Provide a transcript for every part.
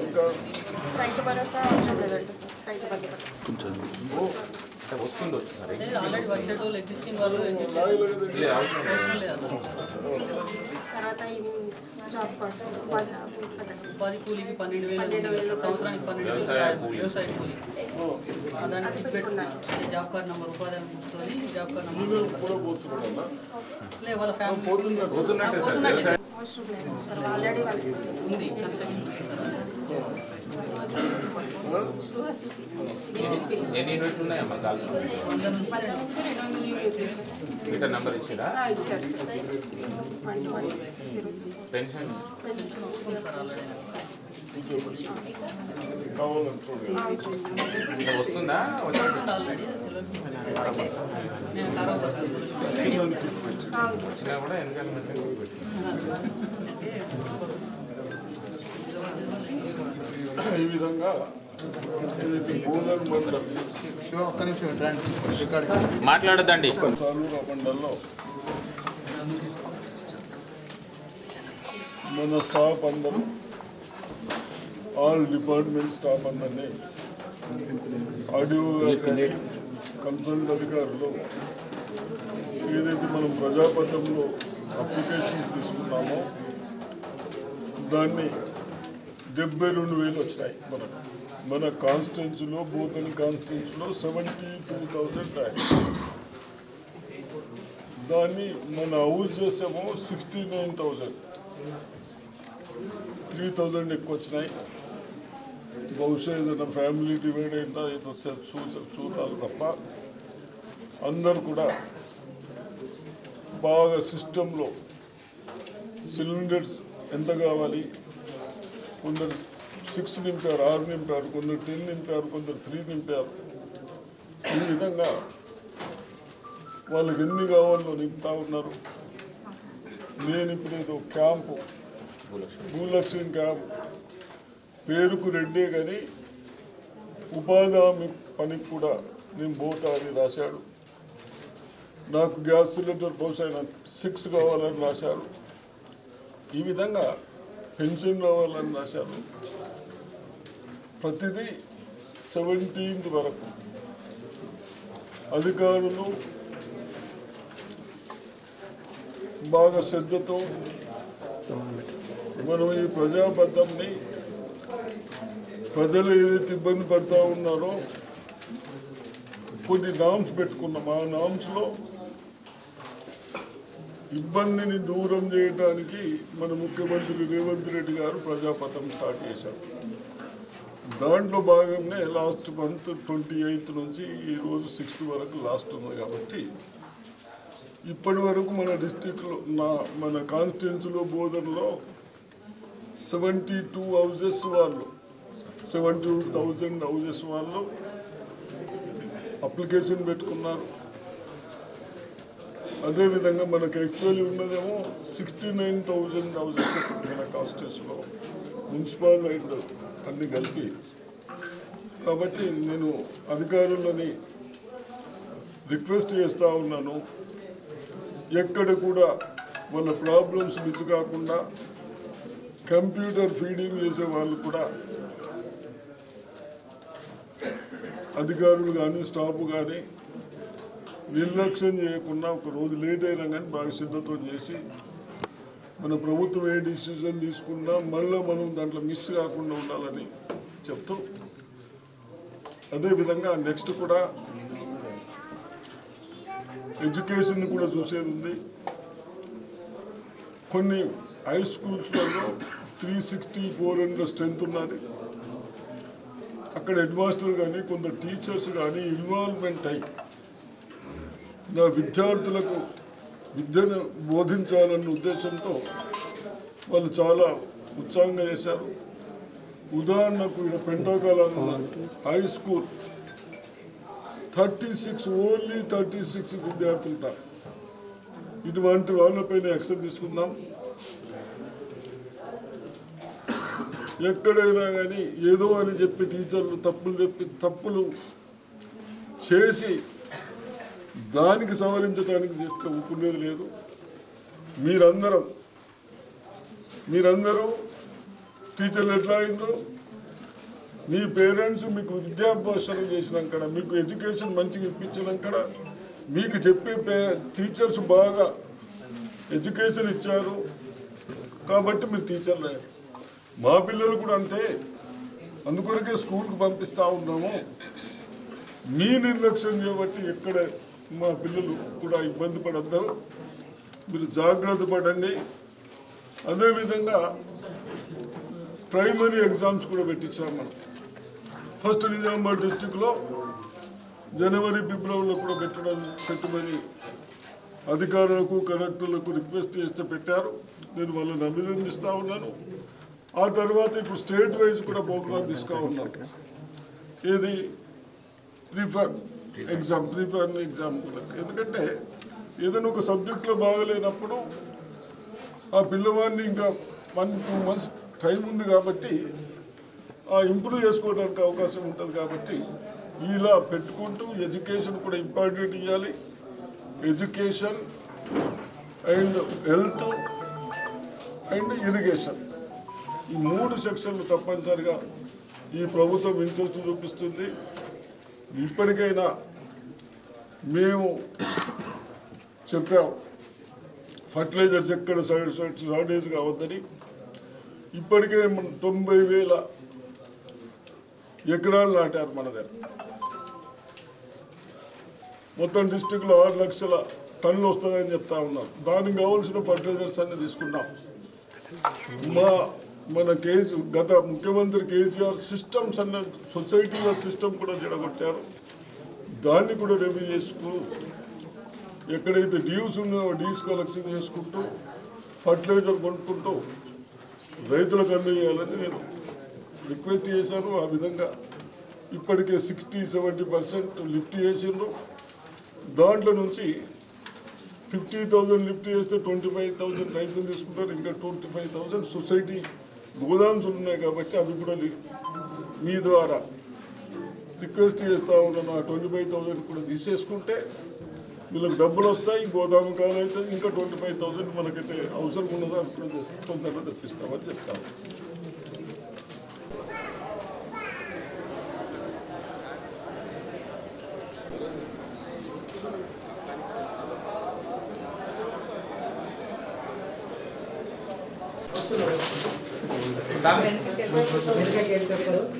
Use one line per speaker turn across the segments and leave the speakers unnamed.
ఇంకా?
రైతు భరోసా అవసరం లేదంట sir Rythu Bharosa job card ఉపాధి
కూలికి పన్నెండు వేలు సంవత్సరానికి పన్నెండు వేలు వ్యవసాయ కూలి. దానికి అంటే జాబ్ కార్డ్ నెంబర్ ఉపాధి తోని జాబ్ కార్డ్ నెంబర్ లే వాళ్ళ ఫ్యామిలీ ఉంది కన్స్ట్రక్షన్
ఎన్ని యూనిట్లు ఉన్నాయమ్మా కాల్స్ మీటర్ నెంబర్ ఇచ్చిరా
పెన్షన్
వస్తుందా
వచ్చినా కూడా వెనకాల మంచిగా
ఈ విధంగా మండలంలో మన స్టాఫ్ అందరూ ఆల్ డిపార్ట్మెంట్ స్టాఫ్ అందరినీ ఆడియో కన్సల్ట్ అధికారులు ఏదైతే మనం ప్రజాపథంలో అప్లికేషన్స్ తీసుకున్నామో దాన్ని డెబ్బై రెండు వేలు వచ్చినాయి మనకు. మన కాన్స్టిట్యున్సీలో బూతన్ కాన్స్టిట్యున్సీలో సెవెంటీ టూ థౌజండ్ ట్యాక్స్ దాన్ని మన హౌస్ చేసాము sixty nine thousand three thousand ఎక్కువ వచ్చినాయి. బహుశా ఏదైనా ఫ్యామిలీ డివైడ్ అయిందా ఏదో చూ చూ- చూడాలి తప్ప అందరు కూడా బాగా సిస్టంలో సిలిండర్స్ ఎంత కావాలి? కొందరు సిక్స్ నింపారు ఆరు నింపారు కొందరు టెన్ నింపారు కొందరు త్రీ నింపారు. ఈ విధంగా వాళ్ళకి ఎన్ని కావాలో నింపుతా ఉన్నారు. నేను ఇప్పుడు ఏదో క్యాంపు భూలక్ష్మి క్యాంప్. పేరుకు రెండే కానీ ఉపాధి హామీ పనికి కూడా నేను పోతా అని రాశాడు. నాకు గ్యాస్ సిలిండర్ బహుశా సిక్స్ కావాలని రాశారు. ఈ విధంగా పెన్షన్ రావాలని రాశారు. ప్రతిదీ సెవెంటీన్త్ వరకు. అధికారులు బాగా శ్రద్ధతో మనం ఈ ప్రజాబద్ధంని ప్రజలు ఏదైతే ఇబ్బంది పడుతూ ఉన్నారో కొన్ని నామ్స్ పెట్టుకున్నాం. ఆ నామ్స్లో ఇబ్బందిని దూరం చేయడానికి మన ముఖ్యమంత్రి రేవంత్ రెడ్డి గారు ప్రజాపథం స్టార్ట్ చేశారు. దాంట్లో భాగంగా లాస్ట్ మంత్ ట్వంటీ ఎయిత్ నుంచి ఈరోజు సిక్స్త్ వరకు లాస్ట్ ఉంది కాబట్టి ఇప్పటి వరకు మన డిస్టిక్లో నా మన కాన్స్టిట్యున్సీలో బోధనలో సెవెంటీ టూ హౌజెస్ వాళ్ళు సెవెంటీ టూ థౌజండ్ హౌజెస్ వాళ్ళు అప్లికేషన్ పెట్టుకున్నారు. అదేవిధంగా మనకు యాక్చువల్లీ ఉన్నదేమో సిక్స్టీ నైన్ థౌజండ్ హౌజెస్ మన కాన్స్టిట్యూన్సీలో మున్సిపాల్ అండ్ అన్ని కలిపి. కాబట్టి నేను అధికారులని రిక్వెస్ట్ చేస్తూ ఉన్నాను. ఎక్కడ కూడా వాళ్ళ ప్రాబ్లమ్స్ మిస్ కాకుండా కంప్యూటర్ ఫీడింగ్ చేసే వాళ్ళు కూడా అధికారులు కానీ స్టాఫ్ కానీ నిర్లక్ష్యం చేయకుండా ఒక రోజు లేట్ అయినా కానీ బాగా సిద్ధతో చేసి మన ప్రభుత్వం ఏ డిసిజన్ తీసుకున్నా మళ్ళీ మనం దాంట్లో మిస్ కాకుండా ఉండాలని చెప్తూ అదేవిధంగా నెక్స్ట్ కూడా ఎడ్యుకేషన్ కూడా చూసేది ఉంది. కొన్ని high స్కూల్స్లలో three sixty four hundred strength ఉన్నది. అక్కడ హెడ్ మాస్టర్ కానీ కొందరు టీచర్స్ కానీ ఇన్వాల్వ్మెంట్ అయ్యి నా విద్యార్థులకు విద్యను బోధించాలన్న ఉద్దేశంతో వాళ్ళు చాలా ఉత్సాహంగా చేశారు. ఉదాహరణకు ఇక్కడ పెంటాకాలం high school thirty six only thirty six విద్యార్థులు ఉంటారు ఇటువంటి వాళ్ళపైన యాక్షన్ తీసుకుందాం. ఎక్కడైనా కానీ ఏదో అని చెప్పి టీచర్లు తప్పులు చెప్పి తప్పులు చేసి దానికి సవరించడానికి చేస్తే ఊపుకునేది లేదు. మీరందరం మీరందరూ టీచర్లు ఎట్లా అయిందో మీ పేరెంట్స్ మీకు విద్యాభ్యాసం చేసినాక మీకు ఎడ్యుకేషన్ మంచిగా ఇప్పించినాక మీకు చెప్పే టీచర్స్ బాగా ఎడ్యుకేషన్ ఇచ్చారు. కాబట్టి మీరు టీచర్లు మా పిల్లలు కూడా అంతే. అందుకొరకే స్కూల్కి పంపిస్తూ ఉన్నాము. మీ నిర్లక్ష్యం చేయబట్టి ఎక్కడ మా పిల్లలు కూడా ఇబ్బంది పడద్దు మీరు జాగ్రత్త పడండి. అదేవిధంగా ప్రైమరీ ఎగ్జామ్స్ కూడా పెట్టించాం మనం. ఫస్ట్ నిజామాబాద్ డిస్టిక్లో జనవరి ఫిబ్రవరిలో కూడా పెట్టడం పెట్టమని అధికారులకు కలెక్టర్లకు రిక్వెస్ట్ చేస్తే పెట్టారు. నేను వాళ్ళని అభినందిస్తూ ఉన్నాను. ఆ తర్వాత ఇప్పుడు స్టేట్ వైజ్ కూడా ప్రోగ్రామ్ తీసుకున్నాను ఏది ప్రిఫర్ ఎగ్జామ్ ప్రిఫర్ ఎగ్జామ్ ఎందుకంటే ఏదైనా ఒక సబ్జెక్ట్లో బాగలేనప్పుడు ఆ పిల్లవాడిని ఇంకా వన్ టూ మంత్స్ టైం ఉంది కాబట్టి ఆ ఇంప్రూవ్ చేసుకోవడానికి అవకాశం ఉంటుంది కాబట్టి ఇలా పెట్టుకుంటూ ఎడ్యుకేషన్ కూడా ఇంపార్టెంట్ ఇవ్వాలి education and health and irrigation ఈ మూడు సెక్షన్లు తప్పనిసరిగా ఈ ప్రభుత్వం ఇంట్రెస్ట్ చూపిస్తుంది. ఇప్పటికైనా మేము చెప్పాం. ఫర్టిలైజర్స్ ఎక్కడ సైడ్ షార్టేజ్ కావద్దని. ఇప్పటికే మన తొంభై వేల ఎకరాలు నాటారు మన దగ్గర. మొత్తం డిస్టిక్లో ఆరు లక్షల టన్నులు వస్తుందని చెప్తా ఉన్నాం. దానికి కావాల్సిన ఫర్టిలైజర్స్ అన్ని తీసుకున్నాం. మా మన కేజీ గత ముఖ్యమంత్రి కేసీఆర్ సిస్టమ్స్ అన్న సొసైటీల సిస్టమ్ కూడా జడగొట్టారు. దాన్ని కూడా రివ్యూ చేసుకుని ఎక్కడైతే డ్యూస్ ఉన్నాయో డ్యూస్ కలెక్షన్ చేసుకుంటూ ఫర్టిలైజర్ కొనుక్కుంటూ రైతులకు అందజేయాలని నేను రిక్వెస్ట్ చేశాను. ఆ విధంగా ఇప్పటికే సిక్స్టీ సెవెంటీ పర్సెంట్ లిఫ్ట్ చేసిండ్రు. దాంట్లో నుంచి ఫిఫ్టీ థౌజండ్ లిఫ్ట్ చేస్తే ట్వంటీ ఫైవ్ థౌజండ్ రైతులు తీసుకుంటారు. ఇంకా ట్వంటీ ఫైవ్ థౌజండ్ సొసైటీ గోదామ్స్ ఉన్నాయి కాబట్టి అవి కూడా మీ ద్వారా రిక్వెస్ట్ చేస్తూ ఉన్నాను ఆ ట్వంటీ ఫైవ్ థౌజండ్ కూడా తీసేసుకుంటే వీళ్ళకి డబ్బులు వస్తాయి గోదాము కాలు ఇంకా ట్వంటీ ఫైవ్ థౌజండ్ మనకైతే అవసరం ఉన్నదో అది కూడా తొందరగా తెప్పిస్తామని చెప్తాము
సార్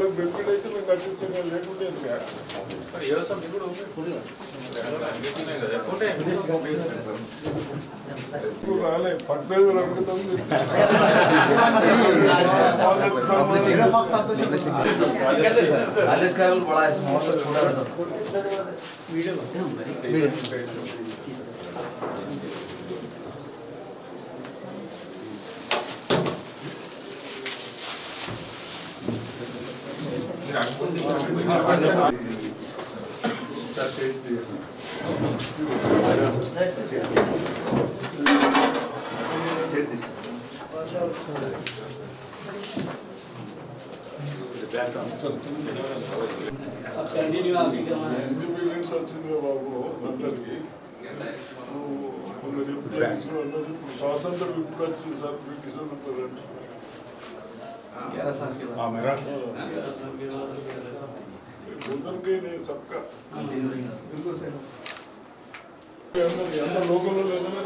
మా పిల్లలకు బెనిఫిట్ అయితే మేము కట్టిస్తాం లేకుంటే ఎందుకు? ఇప్పుడు రాలే ఫర్టిలైజర్ అడుగుతాం వాళ్ళకి సంబంధించి
कॉलेज का भी बड़ा है मौसम छोटा रहता है
Continue
abi. Birbirlerini satılıyor var bu. Baklar ki. Bunları yapacağız. Sağsan da bir kulaççı, sen bir güzel bir kulaççı. Sir British వాళ్ళు ఉంటారంట. అందరికీ నేను సబ్కా అందరి అందరు లోకల్లో లేదన్నా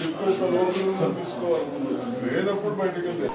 రిక్వెస్ట్ లోకల్లో తీసుకోవాలి లేనప్పుడు బయటకు వెళ్తే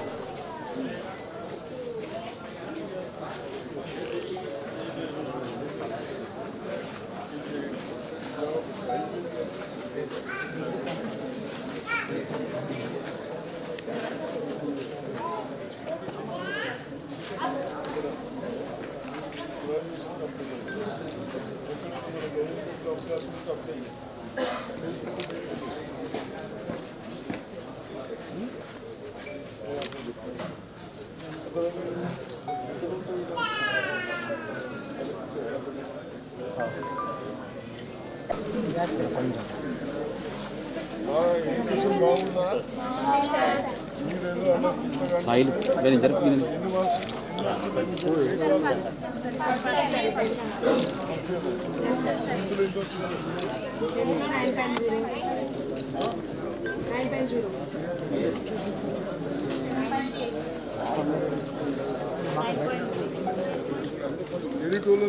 అలా
నేను జరుపు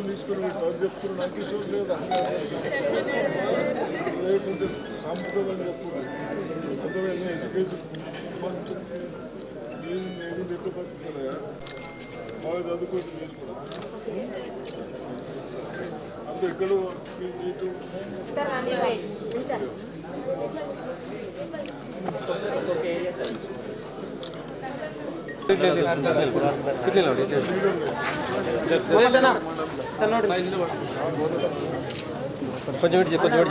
తీసుకుని మీరు చదువు చెప్తున్నారు. నాకు లేదా. లేకుంటే సాంప్రదాయం చెప్పు ఎడ్యుకేషన్ ఫస్ట్ బాగా చదువుకోండి మీరు కూడా. అంత ఎక్కడ ఇటు
కొంచెం ఇటు కొంచెం